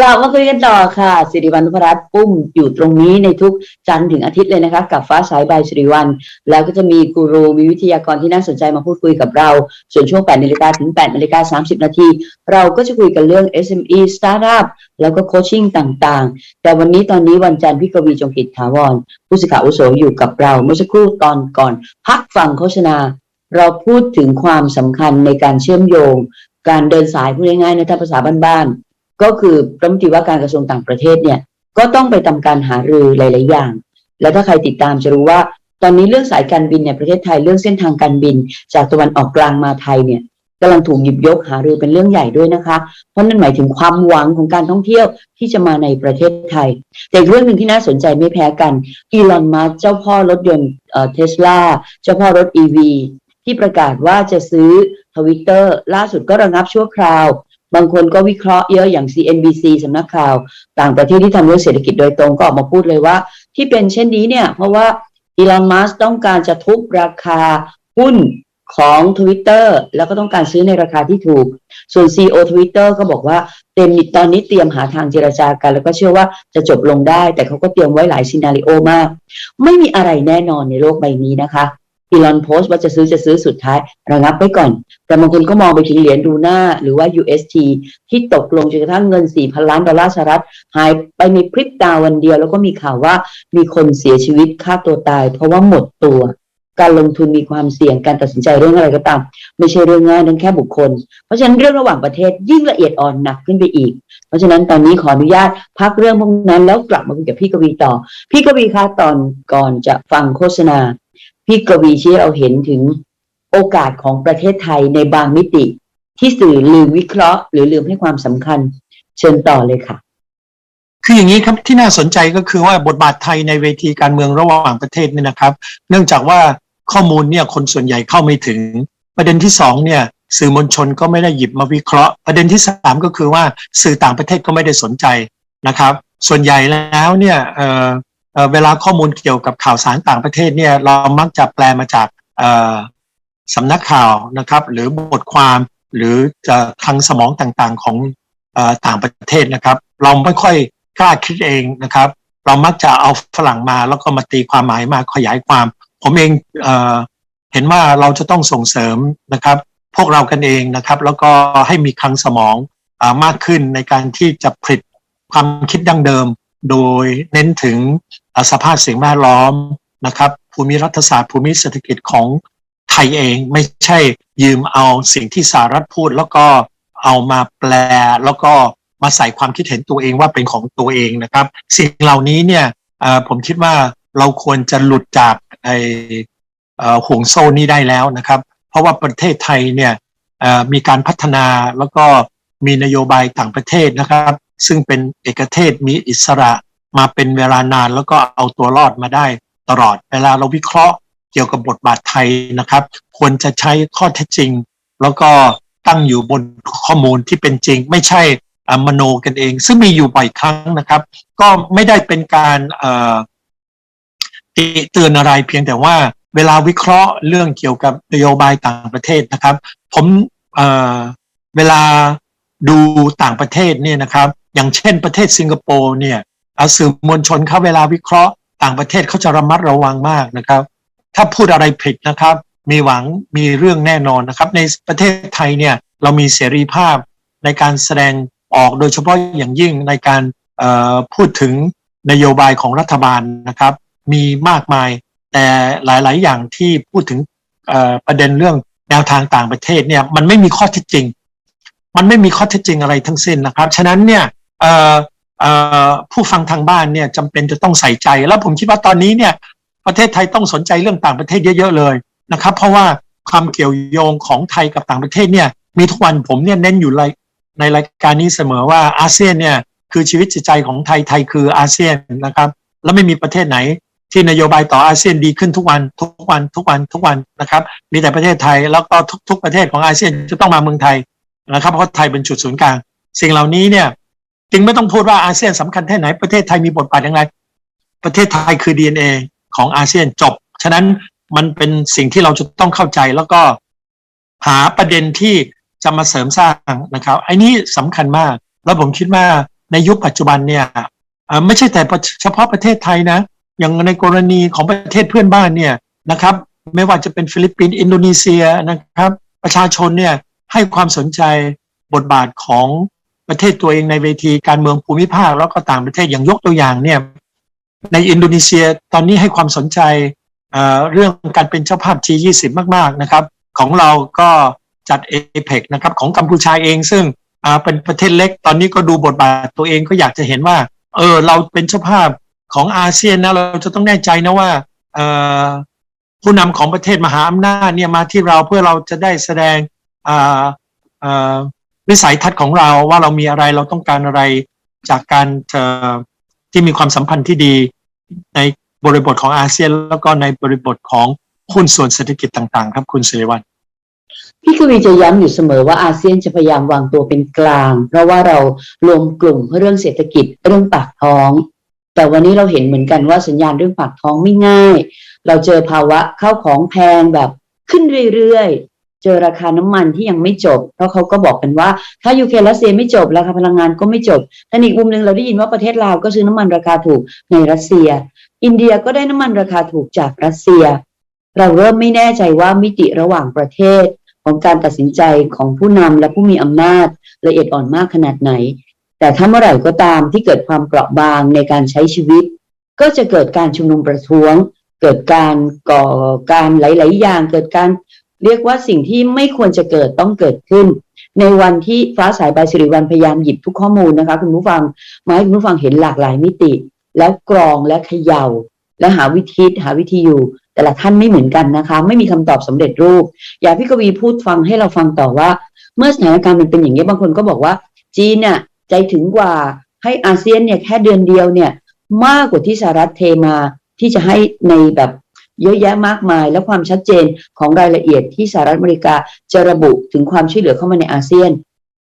กลับมาคุยกันต่อค่ะ สิริวัณพรัตน์ปุ้มอยู่ตรงนี้ในทุกจันทร์ถึงอาทิตย์เลยนะคะ กับฟ้าสายใบสิริวัณแล้วก็จะมีกูรูมีวิทยากรที่น่าสนใจมาพูดคุยกับเรา ส่วนช่วง8นาฬิกาถึง8นาฬิกา30 นาที เราก็จะคุยกันเรื่อง SME Startup แล้วก็โคชชิ่งต่างๆ แต่วันนี้ตอนนี้วันจันทร์พี่กวีจงกิจถาวรผู้สื่อข่าวอุโสอยู่กับเรา เมื่อสักครู่ตอนก่อน พักฟังโฆษณา เราพูดถึงความสำคัญในการเชื่อมโยง การเดินสายพูดง่ายๆในภาษาบ้านๆ ก็คือรัฐมนตรีว่าการกระทรวงต่างประเทศเนี่ย ก็ต้องไปทำการหารือหลาย ๆ อย่าง แล้วถ้าใครติดตามจะรู้ว่า ตอนนี้เรื่องสายการบินในประเทศไทยเรื่องเส้นทางการบิน จากตะวันออกกลางมาไทยเนี่ยกำลังถูกหยิบยกหารือเป็นเรื่องใหญ่ด้วยนะคะ เพราะนั่นหมายถึงความหวังของการท่องเที่ยวที่จะมาในประเทศไทย แต่เรื่องหนึ่งที่น่าสนใจไม่แพ้กันอีลอนมัสเจ้าพ่อรถยนต์เทสลาเจ้าพ่อรถ EV ที่ประกาศว่าจะซื้อทวิตเตอร์ล่าสุดก็ระงับชั่วคราว บางคนก็วิเคราะห์เยอะอย่าง CNBC สำนักข่าว ต่างประเทศที่ทำเรื่องเศรษฐกิจโดยตรงก็ออกมาพูดเลยว่า ที่เป็นเช่นนี้เนี่ย เพราะว่าอีลอนมัสต้องการจะทุบราคาหุ้นของ Twitter แล้วก็ต้องการซื้อในราคาที่ถูก ส่วน CEO Twitter ก็บอกว่าเต็มตอนนี้เตรียมหาทางเจรจากัน แล้วก็เชื่อว่าจะจบลงได้ แต่เขาก็เตรียมไว้หลายซีนารีโอมาก ไม่มีอะไรแน่นอนในโลกใบนี้นะคะ อีลอนโพสต์ว่าจะซื้อจะซื้อสุดท้ายระงับไว้ก่อน แต่บางคนก็มองไปถึงเหรียญดูหน้าหรือว่า UST ที่ตกลงจนกระทั่งเงิน 4,000 ล้านดอลลาร์สหรัฐ หายไปในพริบตาวันเดียว แล้วก็มีข่าวว่ามีคนเสียชีวิตฆ่าตัวตาย เพราะว่าหมดตัว การลงทุนมีความเสี่ยงการตัดสินใจเรื่องอะไรก็ตาม ไม่ใช่เรื่องง่ายนั้นแค่บุคคล เพราะฉะนั้นเรื่องระหว่างประเทศยิ่งละเอียดอ่อนหนักขึ้นไปอีก เพราะฉะนั้นตอนนี้ขออนุญาตพักเรื่องพวกนั้นแล้วกลับมาคุยกับพี่กวีต่อ พี่กวีคะตอนก่อนจะฟังโฆษณา พี่กวีชี้เราเห็นถึงโอกาสของประเทศไทยในบางมิติ ที่สื่อลืมวิเคราะห์ หรือลืมให้ความสำคัญ เชิญต่อเลยค่ะ คืออย่างนี้ครับที่น่าสนใจก็คือว่าบทบาทไทยในเวทีการเมืองระหว่างประเทศเนี่ยนะครับ เนื่องจากว่าข้อมูลเนี่ยคนส่วนใหญ่เข้าไม่ถึง ประเด็นที่สองเนี่ยสื่อมวลชนก็ไม่ได้หยิบมาวิเคราะห์ ประเด็นที่สามก็คือว่าสื่อต่างประเทศก็ไม่ได้สนใจนะครับ ส่วนใหญ่แล้วเนี่ย เวลาข้อมูลเกี่ยวกับข่าวสารต่างประเทศเนี่ยเรามักจะแปลมาจากสำนักข่าวนะครับ หรือบทความหรือทางสมองต่างๆของอต่างประเทศนะครับ เราไม่ค่อยกล้าคิดเองนะครับ เรามักจะเอาฝรั่งมาแล้วก็มาตีความหมายมาขยายความ ผมเองเอเห็นว่าเราจะต้องส่งเสริมนะครับ พวกเรากันเองนะครับ แล้วก็ให้มีคลังสมองอมากขึ้นในการที่จะผลิตความคิดดั้งเดิม โดยเน้นถึงสภาพสิ่งแวดล้อมนะครับภูมิรัฐศาสตร์ภูมิเศรษฐกิจของไทยเองไม่ใช่ยืมเอาสิ่งที่สหรัฐพูด แล้วก็เอามาแปลแล้วก็มาใส่ความคิดเห็นตัวเองว่าเป็นของตัวเองนะครับ สิ่งเหล่านี้เนี่ยผมคิดว่าเราควรจะหลุดจากไอห่วงโซ่นี้ได้แล้วนะครับ เพราะว่าประเทศไทยเนี่ยมีการพัฒนาแล้วก็มีนโยบายต่างประเทศนะครับ ซึ่งเป็นเอกเทศมีอิสระมาเป็นเวลานานแล้วก็เอาตัวรอดมาได้ตลอดเวลาเราวิเคราะห์เกี่ยวกับบทบาทไทยนะครับ ควรจะใช้ข้อเท็จจริง แล้วก็ตั้งอยู่บนข้อมูลที่เป็นจริง ไม่ใช่อามโนกันเอง ซึ่งมีอยู่บ่อยครั้งนะครับ ก็ไม่ได้เป็นการเติเตือนอะไรเพียงแต่ว่าเวลาวิเคราะห์เรื่องเกี่ยวกับนโยบายต่างประเทศนะครับ ผมเเวลาดูต่างประเทศเนี่ยนะครับ อย่างเช่นประเทศสิงคโปร์เนี่ยเอาสื่อมวลชนเขาเวลาวิเคราะห์ ต่างประเทศเขาจะระมัดระวังมากนะครับ ถ้าพูดอะไรผิดนะครับ มีหวังมีเรื่องแน่นอนนะครับ ในประเทศไทยเนี่ยเรามีเสรีภาพในการแสดงออกโดยเฉพาะอย่างยิ่งในการเอ่อพูดถึงนโยบายของรัฐบาลนะครับ มีมากมายแต่หลาย ๆ อย่างที่พูดถึงเอ่อประเด็นเรื่องแนวทางต่างประเทศเนี่ยมันไม่มีข้อเท็จจริง มันไม่มีข้อเท็จจริงอะไรทั้งสิ้นนะครับ ฉะนั้นเนี่ย ผู้ฟังทางบ้านเนี่ยจำเป็นจะต้องใส่ใจ แล้วผมคิดว่าตอนนี้เนี่ย ประเทศไทยต้องสนใจเรื่องต่างประเทศเยอะ ๆ เลยนะครับ เพราะว่าความเกี่ยวโยงของไทยกับต่างประเทศเนี่ยมีทุกวันผมเนี่ยเน้นอยู่ในรายการนี้เสมอว่าอาเซียนเนี่ยคือชีวิตจิตใจของไทยไทยคืออาเซียนนะครับ แล้วไม่มีประเทศไหน ที่นโยบายต่ออาเซียนดีขึ้นทุกวันทุกวันทุกวันทุกวันนะครับ มีแต่ประเทศไทยแล้วก็ทุก ๆ ประเทศของอาเซียนจะต้องมาเมืองไทยนะครับ เพราะไทยเป็นจุดศูนย์กลาง สิ่งเหล่านี้เนี่ย จึงไม่ต้องพูดว่าอาเซียนสำคัญแค่ไหนประเทศไทยมีบทบาทอย่างไร ประเทศไทยคือ DNA ของอาเซียนจบ ฉะนั้นมันเป็นสิ่งที่เราจะต้องเข้าใจแล้วก็หาประเด็นที่จะมาเสริมสร้างนะครับไอ้นี้สำคัญมาก แล้วผมคิดว่าในยุคปัจจุบันเนี่ยไม่ใช่แต่เฉพาะประเทศไทยนะ อย่างในกรณีของประเทศเพื่อนบ้านเนี่ยนะครับ ไม่ว่าจะเป็นฟิลิปปินส์อินโดนีเซียนะครับ ประชาชนเนี่ยให้ความสนใจบทบาทของ ประเทศตัวเองในเวทีการเมืองภูมิภาคแล้วก็ต่างประเทศอย่างยกตัวอย่างเนี่ยในอินโดนีเซียตอนนี้ให้ความสนใจเเรื่องการเป็นเจ้าภาพ G20 มากๆนะครับ ของเราก็จัดเอเ c นะครับของกัมพูชาเองซึ่งเป็นประเทศเล็กตอนนี้ก็ดูบทบาทตัวเองก็อยากจะเห็นว่าเออเราเป็นเจ้าภาพของอาเซียนนะเราจะต้องแน่ใจนะว่าผู้นำของประเทศมหาอำนาจเนี่ยมาที่เราเพื่อเราจะได้แสดงออ วิสัยทัศน์ของเราว่าเรามีอะไรเราต้องการอะไรจากการที่มีความสัมพันธ์ที่ดีในบริบทของอาเซียน แล้วก็ในบริบทของหุ้นส่วนเศรษฐกิจต่างๆ ครับคุณสิริวัลพี่กวีจะย้ำอยู่เสมอว่าอาเซียนจะพยายามวางตัวเป็นกลาง เพราะว่าเรารวมกลุ่มเรื่องเศรษฐกิจเรื่องปากท้อง แต่วันนี้เราเห็นเหมือนกันว่าสัญญาณเรื่องปากท้องไม่ง่าย เราเจอภาวะข้าวของแพงแบบขึ้นเรื่อยๆ เจอราคาน้ำมันที่ยังไม่จบ เพราะเขาก็บอกกันว่า ถ้ายูเครนรัสเซียไม่จบราคาพลังงานก็ไม่จบแต่อีกมุมหนึ่งเราได้ยินว่าประเทศลาวก็ซื้อน้ำมันราคาถูกในรัสเซีย อินเดียก็ได้น้ำมันราคาถูกจากรัสเซีย เราเริ่มไม่แน่ใจว่ามิติระหว่างประเทศ ของการตัดสินใจของผู้นำและผู้มีอำนาจละเอียดอ่อนมากขนาดไหน แต่ถ้าเมื่อไหร่ก็ตามที่เกิดความเปราะบางในการใช้ชีวิต ก็จะเกิดการชุมนุมประท้วง เกิดการก่อการหลาย ๆ อย่างเกิดการ เรียกว่าสิ่งที่ไม่ควรจะเกิดต้องเกิดขึ้น ในวันที่ฟ้าสายใบสิริวัลพยายามหยิบทุกข้อมูลนะคะ คุณผู้ฟังมาให้คุณผู้ฟังเห็นหลากหลายมิติ แล้วกรองและเขยา่า และหาวิธีหาวิธีอยู่ แต่ละท่านไม่เหมือนกันนะคะ ไม่มีคำตอบสำเร็จรูป อยากพี่กวีพูดฟังให้เราฟังต่อว่า เมื่อสถานการณ์มันเป็นอย่างนี้บางคนก็บอกว่า จีนเนี่ยใจถึงกว่าให้อาเซียนเนี่ยแค่เดือนเดียวเนี่ยมากกว่าที่สหรัฐเทมาที่จะให้ในแบบ เยอะแยะมากมาย และความชัดเจนของรายละเอียดที่สหรัฐอเมริกาจะระบุถึงความช่วยเหลือเข้ามาในอาเซียน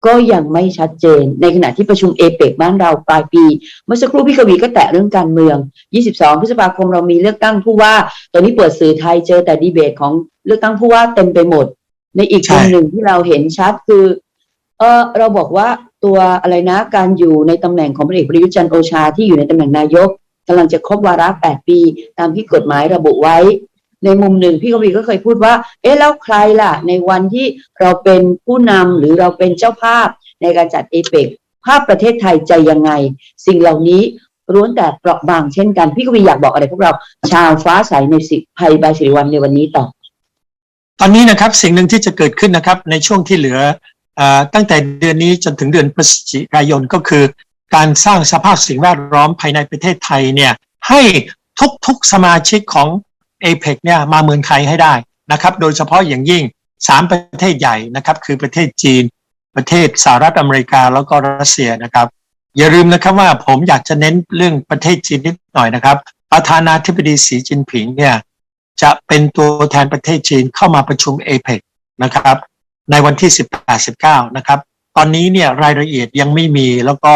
ก็ยังไม่ชัดเจน ในขณะที่ประชุมเอเปกบ้านเราปลายปี เมื่อสักครู่พี่กวีก็แตะเรื่องการเมือง 22 พฤษภาคมเรามีเลือกตั้งผู้ว่า ตอนนี้เปิดสื่อไทยเจอแต่ดีเบตของเลือกตั้งผู้ว่าเต็มไปหมด ในอีกใช่มุมหนึ่งที่เราเห็นชัดคือเออเราบอกว่าตัวอะไรนะการอยู่ในตำแหน่งของพลเอกประยุทธ์จันทร์โอชาที่อยู่ในตำแหน่งนายก กำลังจะครบวาระ 8 ปี ตามที่กฎหมายระบุไว้ ในมุมหนึ่งพี่กวีก็เคยพูดว่า เอ๊ะแล้วใครล่ะ ในวันที่เราเป็นผู้นำหรือเราเป็นเจ้าภาพในการจัดเอเปกภาพประเทศไทยจะยังไง สิ่งเหล่านี้ล้วนแต่เปราะบางเช่นกัน พี่กวีอยากบอกอะไรพวกเรา ชาวฟ้าใสในสิภัยบายสิริวัลในวันนี้ต่อ ตอนนี้นะครับสิ่งหนึ่งที่จะเกิดขึ้นนะครับ ในช่วงที่เหลือออตั้งแต่เดือนนี้จนถึงเดือนพฤศจิกายนก็คือ การสร้างสภาพสิ่งแวดล้อมภายในประเทศไทยเนี่ยให้ทุกๆสมาชิกของ a p e c เนี่ยมาเมืองไทยให้ได้นะครับ โดยเฉพาะอย่างยิ่ง 3 ประเทศใหญ่นะครับ คือประเทศจีน ประเทศสหรัฐอเมริกาแล้วก็รัสเซียนะครับ อย่าลืมนะครับว่าผมอยากจะเน้นเรื่องประเทศจีนนิดหน่อยนะครับ ประธานาธิบดีสีจินผิงเนี่ยจะเป็นตัวแทนประเทศจีนเข้ามาประชุมเอเปกนะครับ ในวันที่ 18-19 นะครับ ตอนนี้เนี่ยรายละเอียดยังไม่มีแล้วก็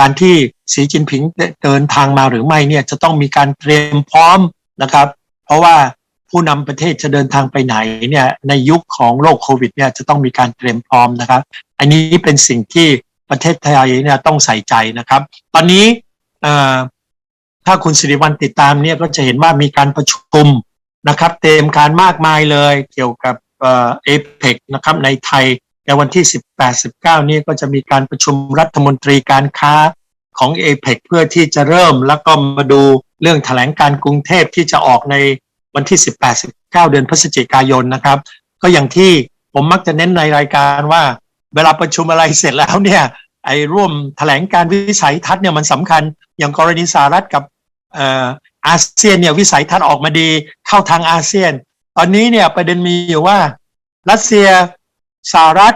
การที่สีจินผิงเดินทางมาหรือไม่เนี่ยจะต้องมีการเตรียมพร้อมนะครับ เพราะว่าผู้นำประเทศจะเดินทางไปไหนเนี่ยในยุคของโรคโควิดเนี่ยจะต้องมีการเตรียมพร้อมนะครับ อันนี้เป็นสิ่งที่ประเทศไทยเนี่ยต้องใส่ใจนะครับ ตอนนี้ถ้าคุณสิริวัลติดตามเนี่ยก็จะเห็นว่ามีการประชุมนะครับ เตรียมการมากมายเลยเกี่ยวกับเอ่อเปกนะครับในไทย ในวันที่ 18-19 นี่ก็จะมีการประชุมรัฐมนตรีการค้าของเอเเพื่อที่จะเริ่มแล้วก็มาดูเรื่องแถลงการกรุงเทพที่จะออกในวันที่ 18-19 เดือนพฤศจิกายนนะครับ ก็อย่างที่ผมมักจะเน้นในรายการว่า เวลาประชุมอะไรเสร็จแล้วเนี่ยไอ้ร่วมแถลงการวิสัยทัศน์เนี่ยมันสำคัญ อย่างกรณีสหรัฐกับเอ่ออาเซียนเนี่ยวิสัยทัศน์ออกมาดีเข้าทางอาเซียน ตอนนี้เนี่ยประเด็นมีอยู่ว่ารัสเซีย สหรัฐ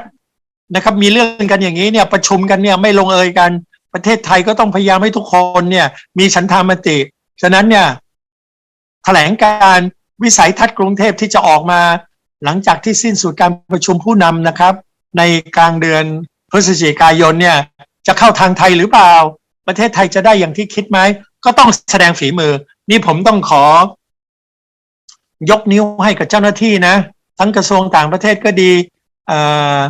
นะครับ มีเรื่องกันอย่างนี้เนี่ยประชุมกันเนี่ยไม่ลงเอยกันประเทศไทยก็ต้องพยายามให้ทุกคนเนี่ย มีฉันทามติ ฉะนั้นเนี่ยแถลงการวิสัยทัศน์กรุงเทพที่จะออกมา หลังจากที่สิ้นสุดการประชุมผู้นำนะครับ ในกลางเดือนพฤศจิกายนเนี่ย จะเข้าทางไทยหรือเปล่า ประเทศไทยจะได้อย่างที่คิดไหม ก็ต้องแสดงฝีมือ นี่ผมต้องขอ ยกนิ้วให้กับเจ้าหน้าที่นะ ทั้งกระทรวงต่างประเทศก็ดี ออ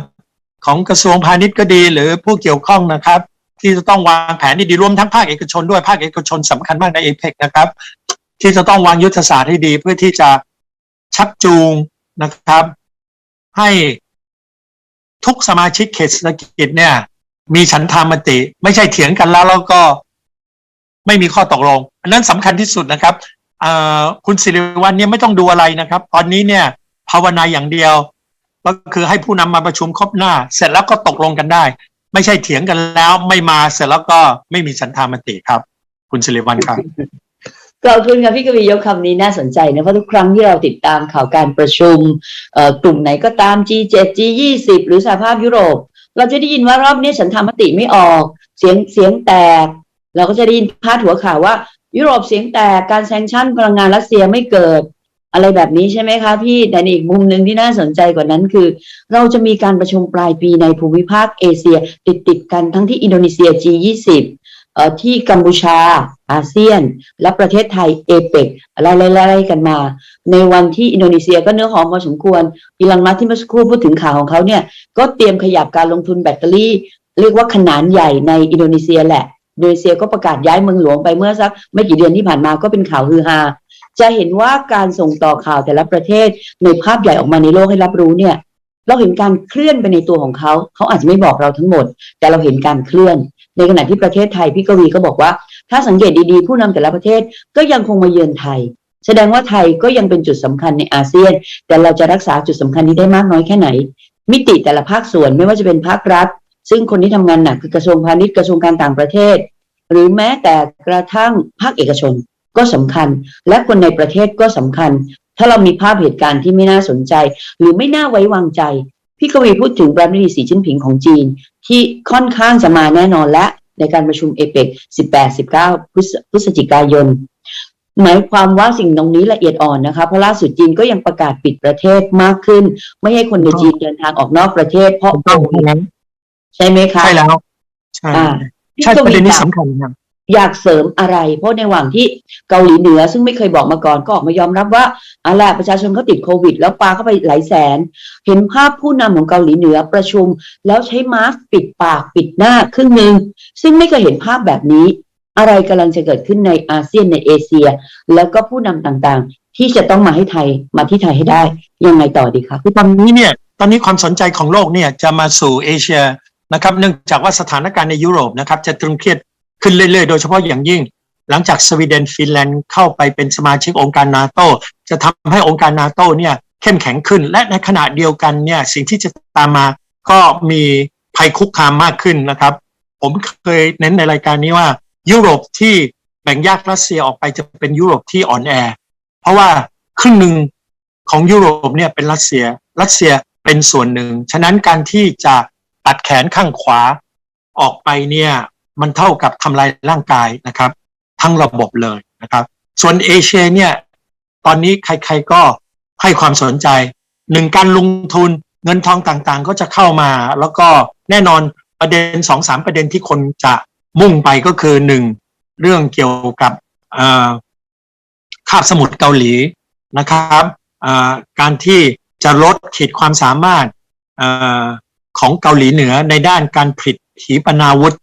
ของกระทรวงพาณิชย์ก็ดีหรือผู้เกี่ยวข้องนะครับ ที่จะต้องวางแผนที่ดีรวมทั้งภาคเอกชนด้วยภาคเอกชนสำคัญมากในเอเปกนะครับ ที่จะต้องวางยุทธศาสตร์ให้ดีเพื่อที่จะชักจูงนะครับ ให้ทุกสมาชิกเขตเศรษฐกิจเนี่ย มีฉันทามติ ไม่ใช่เถียงกันแล้วแล้วก็ไม่มีข้อตกลง อันนั้นสำคัญที่สุดนะครับคุณสิริวัลเนี่ยไม่ต้องดูอะไรนะครับ ตอนนี้เนี่ย ภาวนาอย่างเดียว ก็คือให้ผู้นำมาประชุมครบหน้า เสร็จแล้วก็ตกลงกันได้ ไม่ใช่เถียงกันแล้วไม่มาเสร็จแล้วก็ไม่มีฉันทามติครับ คุณสิริวัลครับขอบคุณค่ะพี่กวียกคำนี้น่าสนใจนะเพราะทุกครั้งที่เราติดตามข่าวการประชุมกลุ่มไหนก็ตาม G7 G20 หรือสหภาพยุโรป เราจะได้ยินว่ารอบนี้ฉันทำมติไม่ออก เสียงเสียงแตก เราก็จะได้ยินพาดหัวข่าวว่า ยุโรปเสียงแตกการแซงชั่นพลังงานรัสเซียไม่เกิด อะไรแบบนี้ใช่ไหมคะพี่แต่ในอีกมุมหนึ่งที่น่าสนใจกว่านั้นคือ เราจะมีการประชุมปลายปีในภูมิภาคเอเชีย ติดติดกันทั้งที่อินโดนีเซีย G20 เอ่อที่กัมพูชาอาเซียน และประเทศไทยเอเปกไล่ๆๆกันมา ในวันที่อินโดนีเซียก็เนื้อหอมพอสมควรอีลังมัสก์ที่เมื่อสักครู่พูดถึงข่าวของเขาเนี่ยก็เตรียมขยับการลงทุนแบตเตอรี่ เรียกว่าขนาดใหญ่ในอินโดนีเซียแหละอินโดนีเซียก็ประกาศย้ายเมืองหลวงไปเมื่อสักไม่กี่เดือนที่ผ่านมาก็เป็นข่าวฮือฮา จะเห็นว่าการส่งต่อข่าวแต่ละประเทศในภาพใหญ่ออกมาในโลกให้รับรู้เนี่ย เราเห็นการเคลื่อนไปในตัวของเขา เขาอาจจะไม่บอกเราทั้งหมด แต่เราเห็นการเคลื่อน ในขณะที่ประเทศไทยพี่กวีก็บอกว่า ถ้าสังเกตดีๆ ผู้นำแต่ละประเทศก็ยังคงมาเยือนไทย แสดงว่าไทยก็ยังเป็นจุดสำคัญในอาเซียน แต่เราจะรักษาจุดสำคัญนี้ได้มากน้อยแค่ไหน มิติแต่ละภาคส่วนไม่ว่าจะเป็นภาครัฐ ซึ่งคนที่ทำงานหนักคือกระทรวงพาณิชย์กระทรวงการต่างประเทศ หรือแม้แต่กระทั่งภาคเอกชน ก็สำคัญ และคนในประเทศก็สำคัญ ถ้าเรามีภาพเหตุการณ์ที่ไม่น่าสนใจ หรือไม่น่าไว้วางใจ พี่กวีพูดถึงประธานาธิบดีสีจิ้นผิงของจีน ที่ค่อนข้างจะมาแน่นอนและในการประชุมเอเปก18-19 พฤศพฤศจิกายน หมายความว่าสิ่งตรงนี้ละเอียดอ่อนนะคะ เพราะล่าสุดจีนก็ยังประกาศปิดประเทศมากขึ้น ไม่ให้คนในจีนเดินทางออกนอกประเทศ เพราะถูกต้องใช่แล้วใช่ไหมคะ ใช่แล้ว ใช่อ่าใช่พี่กประวีเด็นนี้อยากสำคัญครับ อยากเสริมอะไร เพราะในหว่างที่เกาหลีเหนือซึ่งไม่เคยบอกมาก่อนก็ออกมายอมรับว่าอาล่ะประชาชนเขาติดโควิด แล้วปาเข้าไปหลายแสน เห็นภาพผู้นำของเกาหลีเหนือประชุม แล้วใช้มาสปิดปากปิดหน้าครึ่งหนึ่งซึ่งไม่เคยเห็นภาพแบบนี้ อะไรกำลังจะเกิดขึ้นในอาเซียนในเอเชีย แล้วก็ผู้นำต่างๆ ที่จะต้องมาให้ไทยมาที่ไทยให้ได้ยังไงต่อดีคะคือตอนนี้เนี่ยตอนนี้ความสนใจของโลกเนี่ยจะมาสู่เอเชียนะครับเนื่องจากว่าสถานการณ์ในยุโรปนะครับจะตรึงเครียด ขึ้นเรื่อยๆ โดยเฉพาะอย่างยิ่ง หลังจากสวีเดนฟินแลนด์เข้าไปเป็นสมาชิกองค์การนาโตจะทำให้องค์การนาโตเนี่ยเข้มแข็งขึ้น และในขณะเดียวกันเนี่ยสิ่งที่จะตามมาก็มีภัยคุกคามมากขึ้นนะครับ ผมเคยเน้นในรายการนี้ว่า ยุโรปที่แบ่งแยกรัสเซียออกไปจะเป็นยุโรปที่อ่อนแอ เพราะว่าครึ่งหนึ่งของยุโรปเนี่ยเป็นรัสเซีย รัสเซียเป็นส่วนหนึ่ง ฉะนั้นการที่จะตัดแขนข้างขวาออกไปเนี่ย มันเท่ากับทำลายร่างกายนะครับ ทั้งระบบเลยนะครับ ส่วนเอเชียเนี่ยตอนนี้ใครๆก็ให้ความสนใจหนึ่งการลงทุนเงินทองต่างๆ ก็จะเข้ามา แล้วก็แน่นอนประเด็นสองสามประเด็นที่คนจะมุ่งไปก็คือหนึ่งเรื่องเกี่ยวกับอ่อคาบสมุทรเกาหลีนะครับอ่าการที่จะลดขีดความสามารถอของเกาหลีเหนือในด้านการผลิตขีปนาวุธ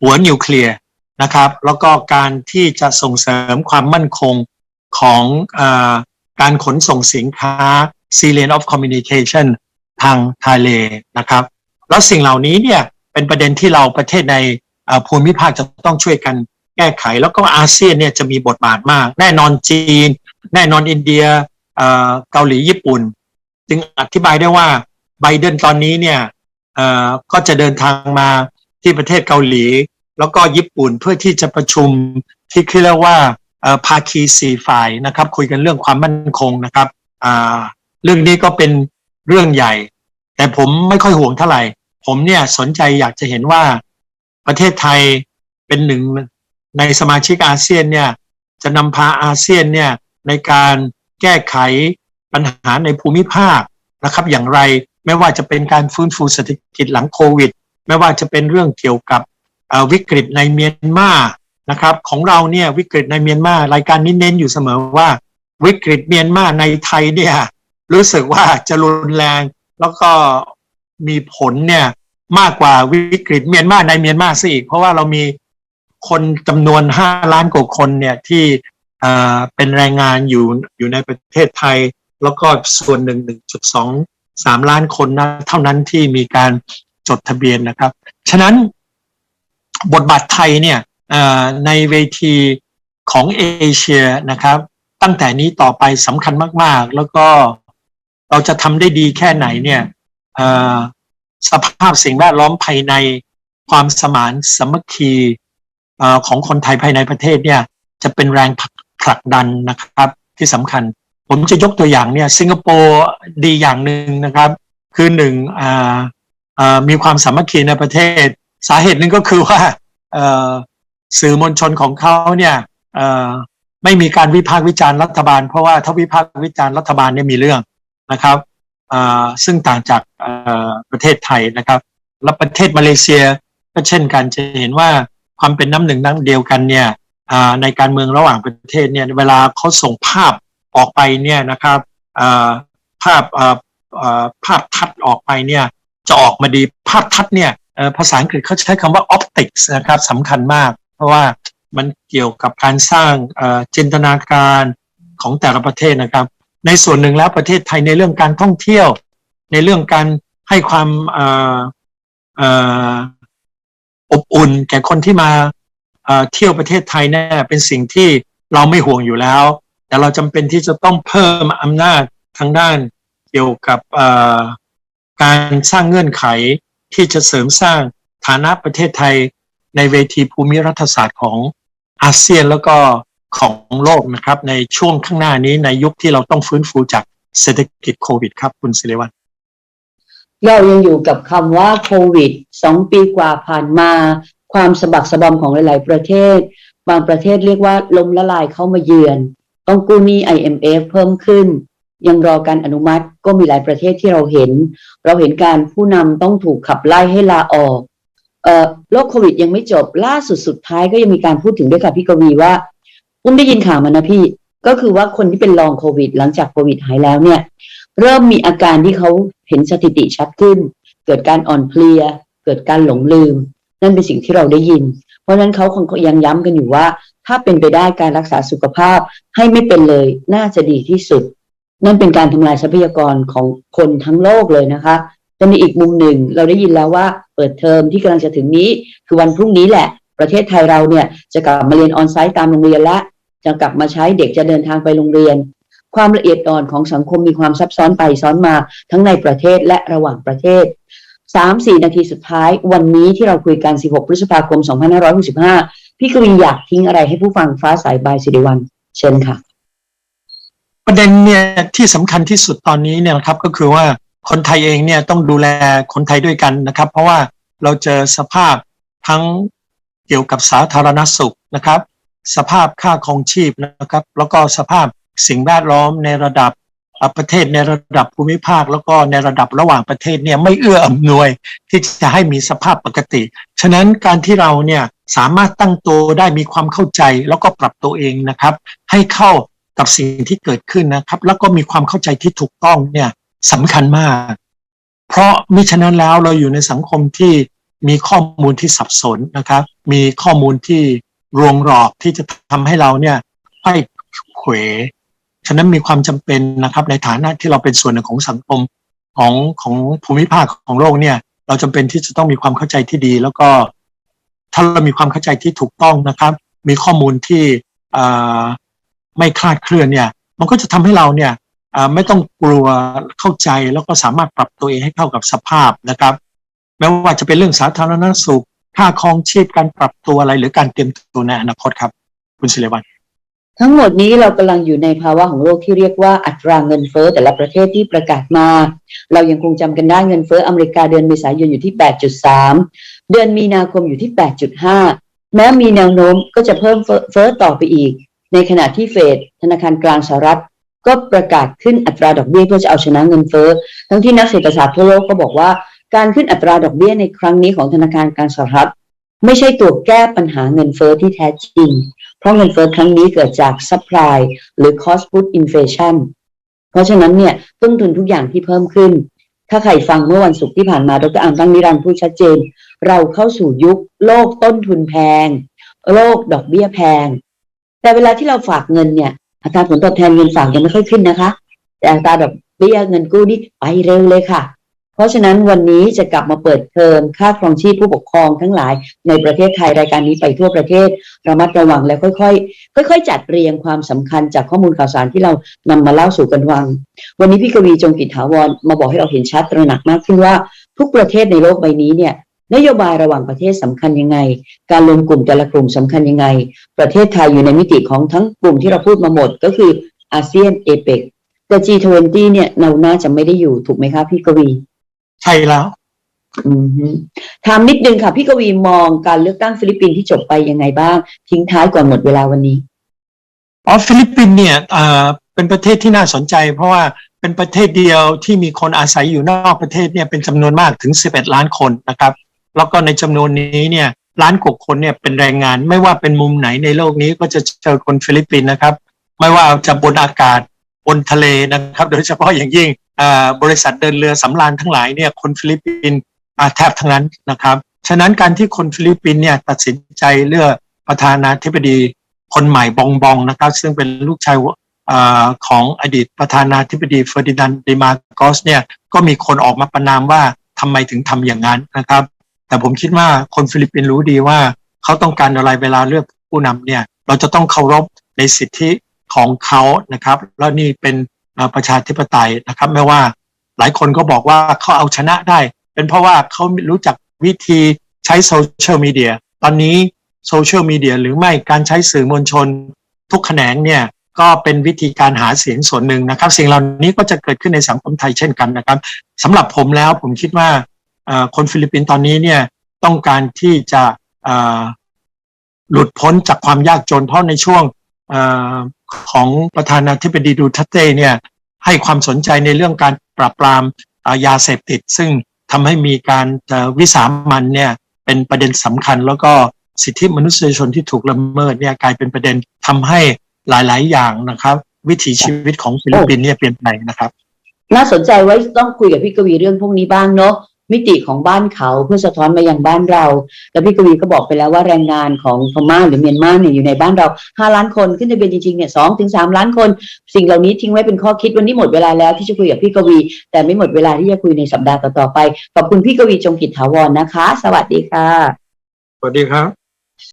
หัวนิวเคลียร์นะครับ แล้วก็การที่จะส่งเสริมความมั่นคงของอการขนส่งสินค้า s e a lane of communication ทางทะเลนะครับ แล้วสิ่งเหล่านี้เนี่ยเป็นประเด็นที่เราประเทศในภูมิภาคจะต้องช่วยกันแก้ไข แล้วก็อาเซียนเนี่ยจะมีบทบาทมาก แน่นอนจีน แน่นอนอินเดียเกาหลีญี่ปุ่น จึงอธิบายได้ว่าไบเดนตอนนี้เนี่ยก็จะเดินทางมา ที่ประเทศเกาหลี แล้วก็ญี่ปุ่นเพื่อที่จะประชุมที่เรียกว่าภาคีสี่ฝ่ายนะครับ คุยกันเรื่องความมั่นคงนะครับเรื่องนี้ก็เป็นเรื่องใหญ่ แต่ผมไม่ค่อยห่วงเท่าไหร่ ผมเนี่ยสนใจอยากจะเห็นว่าประเทศไทยเป็นหนึ่งในสมาชิกอาเซียนเนี่ยจะนำพาอาเซียนเนี่ยในการแก้ไขปัญหาในภูมิภาคนะครับ อย่างไรไม่ว่าจะเป็นการฟื้นฟูเศรษฐกิจหลังโควิด ไม่ว่าจะเป็นเรื่องเกี่ยวกับวิกฤตในเมียนมานะครับของเราเนี่ยวิกฤตในเมียนมารายการนี้เน้นอยู่เสมอว่า วิกฤตเมียนมาในไทยเนี่ยรู้สึกว่าจะรุนแรงแล้วก็มีผลเนี่ยมากกว่าวิกฤตเมียนมาในเมียนมาซะอีก เพราะว่าเรามีคนจำนวนห้าล้านกว่าคนเนี่ยที่เป็นแรงงานอยู่อยู่ในประเทศไทย แล้วก็ส่วนหนึ่งหนึ่งจุดสองสามล้านคนนะเท่านั้นที่มีการ จดทะเบียนนะครับ ฉะนั้นบทบาทไทยเนี่ยในเวทีของเอเชียนะครับ ตั้งแต่นี้ต่อไปสำคัญมาก ๆ แล้วก็เราจะทำได้ดีแค่ไหนเนี่ยสภาพสิ่งแวดล้อมภายในความสมานสมัคคีอของคนไทยภายในประเทศเนี่ยจะเป็นแรงผลักดันนะครับที่สำคัญ ผมจะยกตัวอย่างเนี่ยสิงคโปร์ดีอย่างหนึ่งนะครับ คือหนึ่งอ มีความสามัคคีในประเทศ สาเหตุหนึ่งก็คือว่าสื่อมวลชนของเขาเนี่ยไม่มีการวิพากษ์วิจารณ์รัฐบาล เพราะว่าถ้าวิพากษ์วิจารณ์รัฐบาลเนี่ยมีเรื่องนะครับซึ่งต่างจากประเทศไทยนะครับ และประเทศมาเลเซียก็เช่นกันจะเห็นว่าความเป็นน้ำหนึ่งน้ำเดียวกันเนี่ยในการเมืองระหว่างประเทศเนี่ยเวลาเขาส่งภาพออกไปเนี่ยนะครับภาพภาพทัดออกไปเนี่ย จะออกมาดีภาพทัดเนี่ยภาษาอังกฤษเขาใช้คำว่า optics นะครับสำคัญมาก เพราะว่ามันเกี่ยวกับการสร้างจินตนาการของแต่ละประเทศนะครับ ในส่วนหนึ่งแล้วประเทศไทยในเรื่องการท่องเที่ยว ในเรื่องการให้ความอบอุ่นแก่คนที่มาเที่ยวประเทศไทยเนี่ยเป็นสิ่งที่เราไม่ห่วงอยู่แล้ว แต่เราจำเป็นที่จะต้องเพิ่มอำนาจทางด้านเกี่ยวกับ การสร้างเงื่อนไขที่จะเสริมสร้างฐานะประเทศไทยในเวทีภูมิรัฐศาสตร์ของอาเซียนแล้วก็ของโลกนะครับ ในช่วงข้างหน้านี้ในยุคที่เราต้องฟื้นฟูจากเศรษฐกิจโควิดครับ คุณศิริวัลเรายังอยู่กับคำว่าโควิดสองปีกว่าผ่านมา ความสะบักสะบอมของหลาย ๆ ประเทศ บางประเทศเรียกว่าล้มละลายเข้ามาเยือน ต้องกู้หนี้ IMF เพิ่มขึ้น ยังรอการอนุมัติก็มีหลายประเทศที่เราเห็น เราเห็นการผู้นำต้องถูกขับไล่ให้ลาออกเอ่อโรคโควิดยังไม่จบล่าสุดสุดท้ายก็ยังมีการพูดถึงด้วยค่ะพี่กวีว่าอุ้มได้ยินข่าวมานะพี่ก็คือว่าคนที่เป็นลองโควิด หลังจากโควิดหายแล้วเนี่ย เริ่มมีอาการที่เขาเห็นสถิติชัดขึ้น เกิดการอ่อนเพลีย เกิดการหลงลืม นั่นเป็นสิ่งที่เราได้ยิน เพราะฉะนั้นเขาคงยังย้ำกันอยู่ว่า ถ้าเป็นไปได้การรักษาสุขภาพให้ไม่เป็นเลยน่าจะดีที่สุด นั่นเป็นการทำลายทรัพยากรของคนทั้งโลกเลยนะคะแต่ในอีกมุมหนึ่งเราได้ยินแล้วว่าเปิดเทอมที่กำลังจะถึงนี้ คือวันพรุ่งนี้แหละ ประเทศไทยเราเนี่ยจะกลับมาเรียนออนไซต์ตามโรงเรียนและจะกลับมาใช้เด็กจะเดินทางไปโรงเรียน ความละเอียดอ่อนของสังคมมีความซับซ้อนไปซ้อนมาทั้งในประเทศและระหว่างประเทศ3-4นาทีสุดท้าย วันนี้ที่เราคุยกัน 16 พฤษภาคม 2565 พี่กวีอยากทิ้งอะไรให้ผู้ฟังฟ้าสายบายสิริวัลเชิญค่ะ ประเด็นเนี่ยที่สำคัญที่สุดตอนนี้เนี่ยนะครับก็คือว่าคนไทยเองเนี่ยต้องดูแลคนไทยด้วยกันนะครับ เพราะว่าเราเจอสภาพทั้งเกี่ยวกับสาธารณสุขนะครับ สภาพค่าครองชีพนะครับ แล้วก็สภาพสิ่งแวดล้อมในระดับประเทศในระดับภูมิภาค แล้วก็ในระดับระหว่างประเทศเนี่ยไม่เอื้ออำนวยที่จะให้มีสภาพปกติ ฉะนั้นการที่เราเนี่ยสามารถตั้งตัวได้มีความเข้าใจแล้วก็ปรับตัวเองนะครับ ให้เข้า กับสิ่งที่เกิดขึ้นนะครับ แล้วก็มีความเข้าใจที่ถูกต้องเนี่ยสำคัญมาก เพราะมิฉะนั้นแล้วเราอยู่ในสังคมที่มีข้อมูลที่สับสนนะครับ มีข้อมูลที่รวงรอบที่จะทำให้เราเนี่ยไข้เขวฉะนั้นมีความจำเป็นนะครับ ในฐานะที่เราเป็นส่วนหนึ่งของสังคมของของภูมิภาคของโลกเนี่ย เราจำเป็นที่จะต้องมีความเข้าใจที่ดี แล้วก็ถ้าเรามีความเข้าใจที่ถูกต้องนะครับ มีข้อมูลที่อ ไม่คลาดเคลื่อนเนี่ย มันก็จะทำให้เราเนี่ยไม่ต้องกลัวเข้าใจแล้วก็สามารถปรับตัวเองให้เข้ากับสภาพนะครับไม่ว่าจะเป็นเรื่องสาธารณสุขค่าครองชีพการปรับตัวอะไรหรือการเตรียมตัวในอนาคตครับ คุณศิริวัลทั้งหมดนี้เรากำลังอยู่ในภาวะของโลกที่เรียกว่าอัตราเงินเฟ้อแต่ละประเทศที่ประกาศมา เรายังคงจำกันได้เงินเฟ้ออเมริกาเดือนเมษายนอยู่ที่ 8.3 เดือนมีนาคมอยู่ที่ 8.5 แม้มีแนวโน้มก็จะเพิ่มเฟ้อต่อไปอีก ในขณะที่เฟดธนาคารกลางสหรัฐ ก็ประกาศขึ้นอัตราดอกเบี้ยเพื่อจะเอาชนะเงินเฟ้อทั้งที่นักเศรษฐศาสตร์ทั่วโลกก็บอกว่าการขึ้นอัตราดอกเบี้ยในครั้งนี้ของธนาคารกลางสหรัฐ ไม่ใช่ตัวแก้ปัญหาเงินเฟ้อที่แท้จริง เพราะเงินเฟ้อครั้งนี้เกิดจาก supply หรือ cost push inflation เพราะฉะนั้นเนี่ยต้นทุนทุกอย่างที่เพิ่มขึ้น ถ้าใครฟังเมื่อวันศุกร์ที่ผ่านมาดรอามตั้งนิรันดร์พูดชัดเจน เราเข้าสู่ยุคโลกต้นทุนแพง โลกดอกเบี้ยแพง แต่เวลาที่เราฝากเงินเนี่ยอัตราผลตอบแทนเงินฝากยังไม่ค่อยขึ้นนะคะ แต่อัตราดอกเบี้ยเงินกู้นี่ไปเร็วเลยค่ะ เพราะฉะนั้นวันนี้จะกลับมาเปิดเทอมค่าครองชีพผู้ปกครองทั้งหลาย ในประเทศไทยรายการนี้ไปทั่วประเทศระมัดระวังและค่อยๆ ค่อย ๆ จัดเรียงความสำคัญจากข้อมูลข่าวสารที่เรานำมาเล่าสู่กันฟัง วันนี้พี่กวีจงกิจถาวรมาบอกให้เราเห็นชัดตระหนักมากขึ้นว่า ทุกประเทศในโลกใบนี้เนี่ย นโยบายระหว่างประเทศสำคัญยังไง การรวมกลุ่มแต่ละกลุ่มสำคัญยังไง ประเทศไทยอยู่ในมิติของทั้งกลุ่มที่เราพูดมาหมด ก็คืออาเซียนเอเปกแต่ G20 เนี่ยเราน่าจะไม่ได้อยู่ถูกไหมคะพี่กวี ใช่แล้วอืมฮึถามนิดนึงค่ะพี่กวีมองการเลือกตั้งฟิลิปปินส์ที่จบไปยังไงบ้าง ทิ้งท้ายก่อนหมดเวลาวันนี้อ๋อฟิลิปปินส์เนี่ยเอ่อเป็นประเทศที่น่าสนใจ เพราะว่าเป็นประเทศเดียวที่มีคนอาศัยอยู่นอกประเทศเนี่ยเป็นจำนวนมากถึง 11 ล้านคนนะครับ แล้วก็ในจำนวนนี้เนี่ยล้านกว่าคนเนี่ยเป็นแรงงาน ไม่ว่าเป็นมุมไหนในโลกนี้ก็จะเจอคนฟิลิปปินส์นะครับ ไม่ว่าจะบนอากาศบนทะเลนะครับ โดยเฉพาะอย่างยิ่งอ่อบริษัทเดินเรือสำราญทั้งหลายเนี่ยคนฟิลิปปินส์อาแทบทั้งนั้นนะครับ ฉะนั้นการที่คนฟิลิปปินส์เนี่ยตัดสินใจเลือกประธานาธิบดีคนใหม่บองบองนะครับ ซึ่งเป็นลูกชายอของอดีตประธานาธิบดีเฟอร์ดินานด์เดมาโกสเนี่ยก็มีคนออกมาประนามว่าทำไมถึงทำอย่างนั้นนะครับ แต่ผมคิดว่าคนฟิลิปปินส์รู้ดีว่าเขาต้องการอะไรเวลาเลือกผู้นำเนี่ย เราจะต้องเคารพในสิทธิของเขานะครับ แล้วนี่เป็นประชาธิปไตยนะครับ ไม่ว่าหลายคนก็บอกว่าเขาเอาชนะได้ เป็นเพราะว่าเขารู้จักวิธีใช้โซเชียลมีเดียตอนนี้โซเชียลมีเดียหรือไม่การใช้สื่อมวลชน ทุกแขนงเนี่ยก็เป็นวิธีการหาเสียงส่วนหนึ่งนะครับสิ่งเหล่านี้ก็จะเกิดขึ้นในสังคมไทยเช่นกันนะครับสำหรับผมแล้วผมคิดว่า คนฟิลิปปินส์ตอนนี้เนี่ยต้องการที่จะหลุดพ้นจากความยากจน เพราะในช่วงอของประธานาธิบดีดูเทเต้เนี่ยให้ความสนใจในเรื่องการปราบปรามยาเสพติด ซึ่งทำให้มีการวิสามันเนี่ยเป็นประเด็นสำคัญ แล้วก็สิทธิมนุษยชนที่ถูกละเมิดเนี่ยกลายเป็นประเด็นทำให้หลาย ๆ อย่างนะครับ วิถีชีวิตของฟิลิปปินส์เนี่ยเปลี่ยนแปลงนะครับ น่าสนใจไว้ต้องคุยกับพี่กวีเรื่องพวกนี้บ้างเนาะ มิติของบ้านเขาเพื่อสะท้อนมายังบ้านเรา แล้วพี่กวีก็บอกไปแล้วว่าแรงงานของพม่าหรือเมียนมาเนี่ยอยู่ในบ้านเราห้าล้านคนขึ้นทะเบียนจริงๆเนี่ยสองถึงสามล้านคน สิ่งเหล่านี้ทิ้งไว้เป็นข้อคิดวันนี้หมดเวลาแล้วที่จะคุยกับพี่กวี แต่ไม่หมดเวลาที่จะคุยในสัปดาห์ต่อๆไปขอบคุณพี่กวีจงกิจถาวรนะคะ สวัสดีค่ะสวัสดีครับ